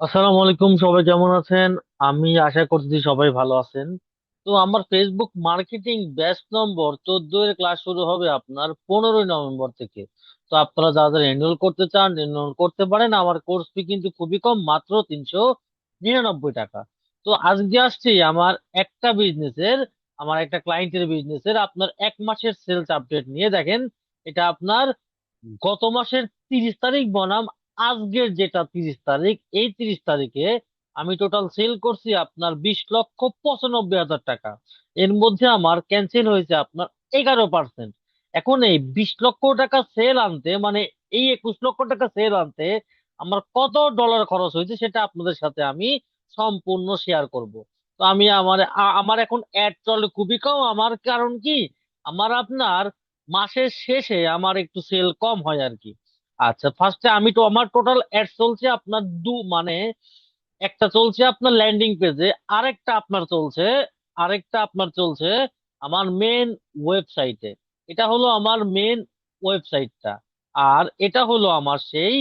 আসসালামু আলাইকুম, সবাই কেমন আছেন? আমি আশা করছি সবাই ভালো আছেন। তো আমার ফেসবুক মার্কেটিং ব্যাচ নম্বর চোদ্দ এর ক্লাস শুরু হবে আপনার পনেরোই নভেম্বর থেকে। তো আপনারা যারা যারা এনরোল করতে চান এনরোল করতে পারেন। আমার কোর্স ফি কিন্তু খুবই কম, মাত্র তিনশো নিরানব্বই টাকা। তো আজকে আসছি আমার একটা বিজনেসের আমার একটা ক্লায়েন্টের বিজনেসের আপনার এক মাসের সেলস আপডেট নিয়ে। দেখেন, এটা আপনার গত মাসের তিরিশ তারিখ বনাম আজকের যেটা তিরিশ তারিখ, এই তিরিশ তারিখে আমি টোটাল সেল করছি আপনার বিশ লক্ষ পঁচানব্বই হাজার টাকা। এর মধ্যে আমার ক্যান্সেল হয়েছে আপনার এগারো পার্সেন্ট এখন এই বিশ লক্ষ টাকা সেল আনতে মানে এই একুশ লক্ষ টাকা সেল আনতে আমার কত ডলার খরচ হয়েছে সেটা আপনাদের সাথে আমি সম্পূর্ণ শেয়ার করব। তো আমি আমার আমার এখন অ্যাড চলে খুবই কম। আমার কারণ কি? আমার আপনার মাসের শেষে আমার একটু সেল কম হয় আর কি। আচ্ছা ফার্স্টে আমি তো আমার টোটাল অ্যাড চলছে আপনার দু মানে একটা চলছে আপনার ল্যান্ডিং পেজে আরেকটা আপনার চলছে, আরেকটা আপনার চলছে আমার মেন ওয়েবসাইটে এটা হলো আমার মেন ওয়েবসাইটটা আর এটা হলো আমার সেই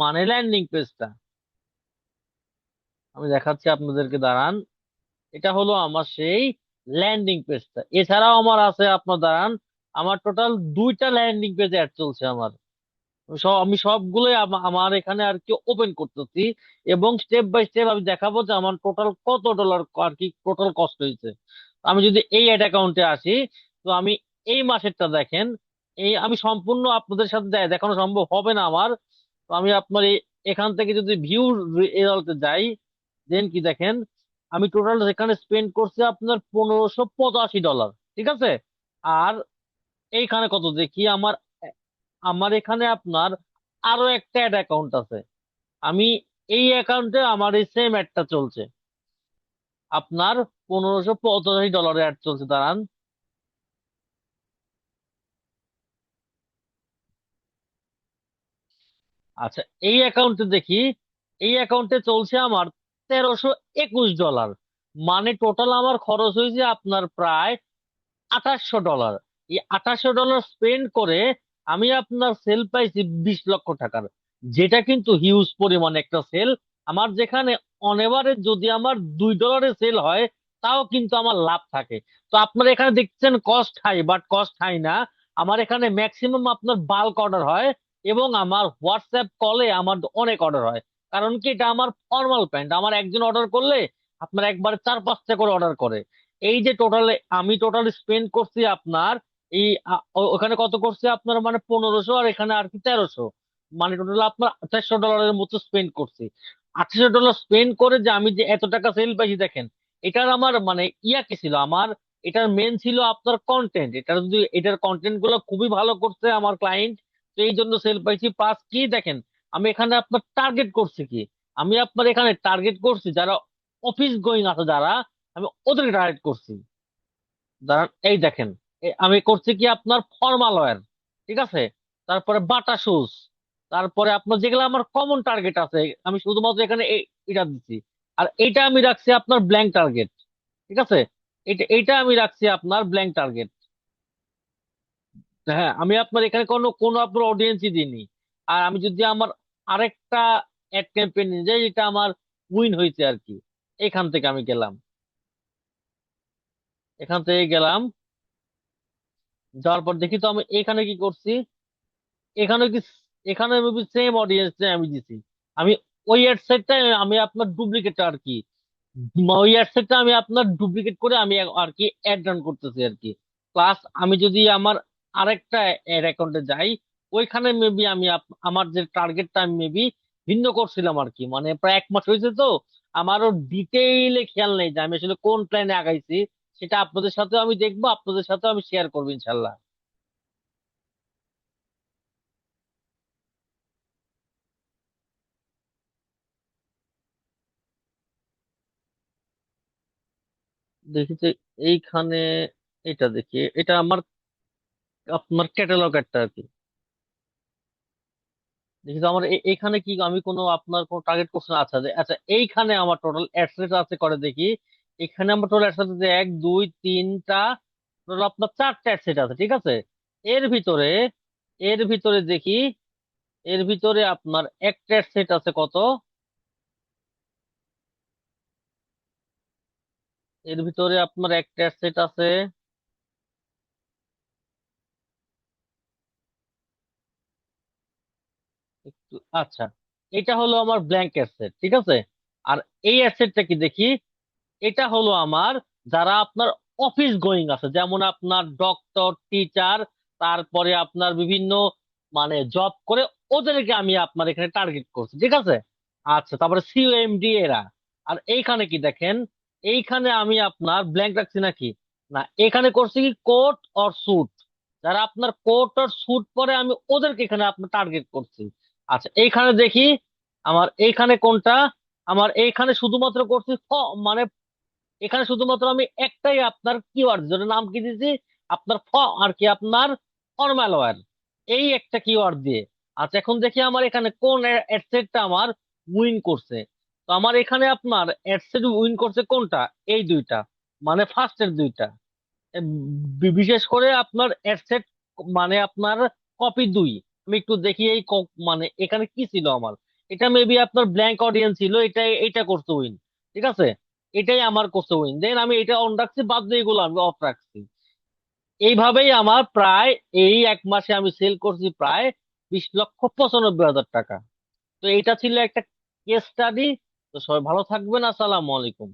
মানে ল্যান্ডিং পেজটা আমি দেখাচ্ছি আপনাদেরকে, দাঁড়ান। এটা হলো আমার সেই ল্যান্ডিং পেজটা এছাড়াও আমার আছে, আপনার দাঁড়ান, আমার টোটাল দুইটা ল্যান্ডিং পেজ অ্যাড চলছে আমার। আমি সব, আমি সবগুলোই আমার এখানে আর কি ওপেন করতেছি এবং স্টেপ বাই স্টেপ আমি দেখাবো যে আমার টোটাল কত ডলার আর কি টোটাল কস্ট হয়েছে। আমি যদি এই অ্যাড অ্যাকাউন্টে আসি, তো আমি এই মাসেরটা দেখেন, এই আমি সম্পূর্ণ আপনাদের সাথে দেখানো সম্ভব হবে না আমার। তো আমি আপনার এই- এখান থেকে যদি ভিউ রেজাল্টে যাই দেন কি দেখেন, আমি টোটাল এখানে স্পেন্ড করছি আপনার পনেরোশো পঁচাশি ডলার ঠিক আছে? আর এইখানে কত দেখি, আমার আমার এখানে আপনার আরও একটা অ্যাড অ্যাকাউন্ট আছে। আমি এই অ্যাকাউন্টে আমার এই সেম অ্যাডটা চলছে। আপনার পনেরোশো পঁচাশি ডলারের অ্যাড চলছে, দাঁড়ান। আচ্ছা এই অ্যাকাউন্টে দেখি, এই অ্যাকাউন্টে চলছে আমার তেরোশো একুশ ডলার মানে টোটাল আমার খরচ হয়েছে আপনার প্রায় আঠাশশো ডলার এই আঠাশশো ডলার স্পেন্ড করে আমি আপনার সেল পাইছি বিশ লক্ষ টাকার। যেটা কিন্তু হিউজ পরিমাণ একটা সেল আমার যেখানে অন এভারেজ যদি আমার দুই ডলারের সেল হয়, তাও কিন্তু আমার লাভ থাকে। তো আপনারা এখানে দেখছেন cost high but cost high না। আমার এখানে ম্যাক্সিমাম আপনার বাল্ক অর্ডার হয় এবং আমার হোয়াটসঅ্যাপ কলে আমার অনেক অর্ডার হয়। কারণ কি এটা আমার ফর্মাল প্যান্ট আমার একজন অর্ডার করলে আপনার একবার চার পাঁচটা করে অর্ডার করে। এই যে টোটালে আমি টোটাল স্পেন্ড করছি আপনার এই ওখানে কত করছে আপনার মানে পনেরোশো আর এখানে আর কি তেরোশো। মানে টোটাল আপনার আঠাশশো ডলারের মতো স্পেন্ড করছি। আঠাশশো ডলার স্পেন্ড করে যে আমি যে এত টাকা সেল পাইছি, দেখেন, এটার আমার মানে ইয়া কি ছিল? আমার এটার মেন ছিল আপনার কন্টেন্ট এটার যদি, এটার কন্টেন্টগুলো খুবই ভালো করছে আমার ক্লায়েন্ট তো এই জন্য সেল পাইছি। পাস কি, দেখেন, আমি এখানে আপনার টার্গেট করছি কি? আমি আপনার এখানে টার্গেট করছি যারা অফিস গোয়িং আছে, যারা, আমি ওদেরকে টার্গেট করছি। দাঁড়ান এই দেখেন আমি করছি কি আপনার ফর্মাল ওয়্যার ঠিক আছে? তারপরে বাটা শুজ তারপরে আপনার যেগুলো আমার কমন টার্গেট আছে, আমি শুধুমাত্র এখানে এটা দিচ্ছি। আর এইটা আমি রাখছি আপনার ব্ল্যাঙ্ক টার্গেট ঠিক আছে? এটা এইটা আমি রাখছি আপনার ব্ল্যাঙ্ক টার্গেট হ্যাঁ আমি আপনার এখানে কোনো কোনো আপনার অডিয়েন্সই দিইনি। আর আমি যদি আমার আরেকটা অ্যাড ক্যাম্পেইন যাই যেটা আমার উইন হয়েছে আর কি। এখান থেকে আমি গেলাম। এখান থেকে গেলাম। যাওয়ার পর দেখি তো আমি এখানে কি করছি? এখানে কি এখানে সেম অডিয়েন্স আমি দিছি। আমি ওই অ্যাডসেটটা আমি আপনার ডুপ্লিকেট আর কি। ওই অ্যাডসেটটা আমি আপনার ডুপ্লিকেট করে আমি আর কি অ্যাড রান করতেছি আর কি। প্লাস আমি যদি আমার আরেকটা অ্যাড অ্যাকাউন্টে যাই, ওইখানে মেবি আমি আমার যে টার্গেটটা আমি মেবি ভিন্ন করছিলাম আর কি। মানে প্রায় এক মাস হয়েছে তো, আমারও ডিটেইলে খেয়াল নেই যে আমি আসলে কোন প্ল্যানে আগাইছি। সেটা আপনাদের সাথে আমি দেখব, আপনাদের সাথে আমি শেয়ার করব ইনশাল্লাহ দেখি এইখানে এটা দেখি, এটা আমার, আপনার ক্যাটালগ একটা আর কি। দেখি তো আমার এ- এইখানে কি আমি কোনো আপনার কোনো টার্গেট কোশ্চেন আছে? আচ্ছা এইখানে আমার টোটাল অ্যাডসেট আছে করে দেখি। এখানে আমরা টোটাল একসাথে এক, দুই, তিনটা, টোটাল আপনার চারটা অ্যাডসেট আছে, ঠিক আছে? এর ভিতরে এর ভিতরে দেখি, এর ভিতরে আপনার একটা অ্যাডসেট আছে কত? এর ভিতরে আপনার একটা অ্যাডসেট আছে আচ্ছা এটা হলো আমার ব্ল্যাঙ্ক অ্যাসেট ঠিক আছে? আর এই অ্যাসেটটা কি দেখি? এটা হলো আমার যারা আপনার অফিস গোয়িং আছে, যেমন আপনার ডক্টর টিচার তারপরে আপনার বিভিন্ন মানে জব করে ওদেরকে আমি আপনার এখানে টার্গেট করছি, ঠিক আছে? আচ্ছা তারপরে সিওএমডি এরা। আর এইখানে কি দেখেন? এইখানে আমি আপনার ব্ল্যাঙ্ক রাখছি নাকি? না, এখানে করছি কি কোট অর স্যুট যারা আপনার কোট অর স্যুট পরে আমি ওদেরকে এখানে আপনার টার্গেট করছি। আচ্ছা এইখানে দেখি, আমার এইখানে কোনটা? আমার এইখানে শুধুমাত্র করছি মানে এখানে শুধুমাত্র আমি একটাই আপনার কিওয়ার্ড যেটা নাম কি দিয়েছি? আপনার ফ আর কি আপনার ফর্মাল ওয়্যার এই একটা কিওয়ার্ড দিয়ে। আচ্ছা এখন দেখি আমার এখানে কোন অ্যাডসেটটা আমার উইন করছে। তো আমার এখানে আপনার অ্যাডসেট উইন করছে কোনটা? এই দুইটা মানে ফার্স্টের দুইটা। বিশেষ করে আপনার অ্যাডসেট মানে আপনার কপি দুই। আমি একটু দেখি এই মানে এখানে কি ছিল আমার? এটা মেবি আপনার ব্ল্যাঙ্ক অডিয়েন্স ছিল, এটা এটা করছে উইন ঠিক আছে? এটাই আমার করছে উইন দেন আমি এটা অন রাখছি, বাদ দিয়ে এগুলো আমি অফ রাখছি। এইভাবেই আমার প্রায় এই এক মাসে আমি সেল করছি প্রায় বিশ লক্ষ পঁচানব্বই হাজার টাকা। তো এটা ছিল একটা কেস স্টাডি তো সবাই ভালো থাকবেন। আসসালামু আলাইকুম।